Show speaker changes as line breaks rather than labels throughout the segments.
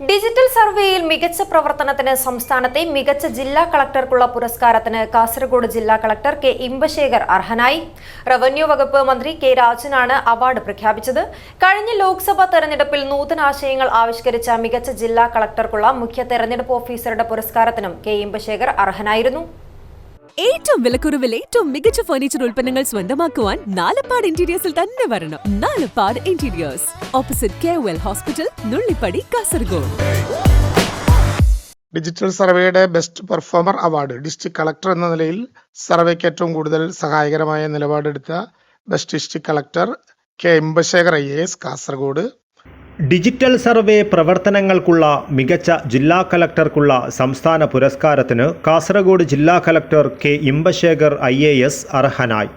Digital സർവേയിൽ മികച്ച പ്രവർത്തനത്തിന് സംസ്ഥാനത്തെ മികച്ച ജില്ലാ കളക്ടർക്കുള്ള പുരസ്കാരത്തിന് കാസർഗോഡ് ജില്ലാ കളക്ടർ കെ ഇമ്പശേഖർ അർഹനായി. റവന്യൂ വകുപ്പ് മന്ത്രി കെ രാജനാണ് അവാർഡ് പ്രഖ്യാപിച്ചത്. കഴിഞ്ഞ ലോക്സഭാ തെരഞ്ഞെടുപ്പിൽ നൂതനാശയങ്ങൾ ആവിഷ്കരിച്ച മികച്ച ജില്ലാ കളക്ടർക്കുള്ള മുഖ്യ തെരഞ്ഞെടുപ്പ് ഓഫീസറുടെ പുരസ്കാരത്തിനും കെ ഇമ്പശേഖർ അർഹനായിരുന്നു.
ഏറ്റവും വിലക്കുറവിൽ ഏറ്റവും മികച്ച ഫർണിച്ചർ ഉൽപ്പന്നങ്ങൾ സ്വന്തമാക്കുവാൻ നാലപ്പാട് ഇന്റീരിയേഴ്സിൽ തന്നെ വരണം. Nalappad interiors opposite K well hospital Nullippadi Kasaragod.
Digital സർവേയുടെ best performer award district collector എന്ന നിലയിൽ സർവേക്ക് ഏറ്റവും കൂടുതൽ സഹായകരമായ നിലപാടെടുത്ത best district collector K Imbasekhar I S Kasaragod.
Digital survey പ്രവർത്തനങ്ങൾക്കുള്ള മികച്ച ജില്ലാ കലക്ടർക്കുള്ള സംസ്ഥാന പുരസ്കാരത്തിന് കാസർഗോഡ് ജില്ലാ collector K Imbasekhar I A S അർഹനായി.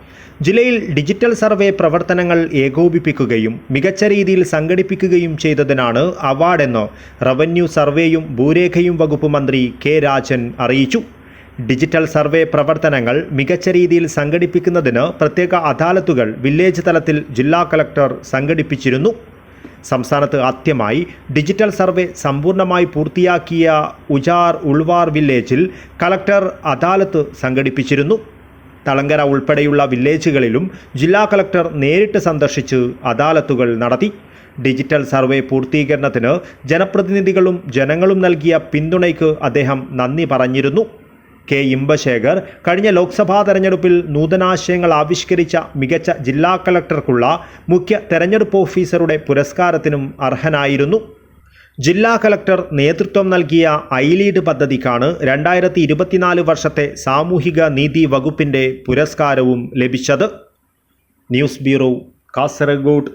ജില്ലയിൽ ഡിജിറ്റൽ സർവേ പ്രവർത്തനങ്ങൾ ഏകോപിപ്പിക്കുകയും മികച്ച രീതിയിൽ സംഘടിപ്പിക്കുകയും ചെയ്തതിനാണ് അവാർഡെന്ന് റവന്യൂ സർവേയും ഭൂരേഖയും വകുപ്പ് മന്ത്രി കെ രാജൻ അറിയിച്ചു. ഡിജിറ്റൽ സർവേ പ്രവർത്തനങ്ങൾ മികച്ച രീതിയിൽ സംഘടിപ്പിക്കുന്നതിന് പ്രത്യേക അദാലത്തുകൾ വില്ലേജ് തലത്തിൽ ജില്ലാ കലക്ടർ സംഘടിപ്പിച്ചിരുന്നു. സംസ്ഥാനത്ത് ആദ്യമായി ഡിജിറ്റൽ സർവേ സമ്പൂർണമായി പൂർത്തിയാക്കിയ ഉജാർ ഉൾവാർ വില്ലേജിൽ കളക്ടർ അദാലത്ത് സംഘടിപ്പിച്ചിരുന്നു. തളങ്കര ഉൾപ്പെടെയുള്ള വില്ലേജുകളിലും ജില്ലാ കളക്ടർ നേരിട്ട് സന്ദർശിച്ച് അദാലത്തുകൾ നടത്തി. ഡിജിറ്റൽ സർവേ പൂർത്തീകരണത്തിന് ജനപ്രതിനിധികളും ജനങ്ങളും നൽകിയ പിന്തുണയ്ക്ക് അദ്ദേഹം നന്ദി പറഞ്ഞിരുന്നു. കെ ഇമ്പശേഖർ. കഴിഞ്ഞ ലോക്സഭാ തെരഞ്ഞെടുപ്പിൽ നൂതനാശയങ്ങൾ ആവിഷ്കരിച്ച മികച്ച ജില്ലാ കളക്ടർക്കുള്ള മുഖ്യ തെരഞ്ഞെടുപ്പ് ഓഫീസറുടെ പുരസ്കാരത്തിനും അർഹനായിരുന്നു. ജില്ലാ കളക്ടർ നേതൃത്വം നൽകിയ ഐലീഡ് ലീഡ് പദ്ധതിക്കാണ് രണ്ടായിരത്തി ഇരുപത്തിനാല് വർഷത്തെ സാമൂഹിക നീതി വകുപ്പിന്റെ പുരസ്കാരവും ലഭിച്ചത്. News bureau Kasaragod.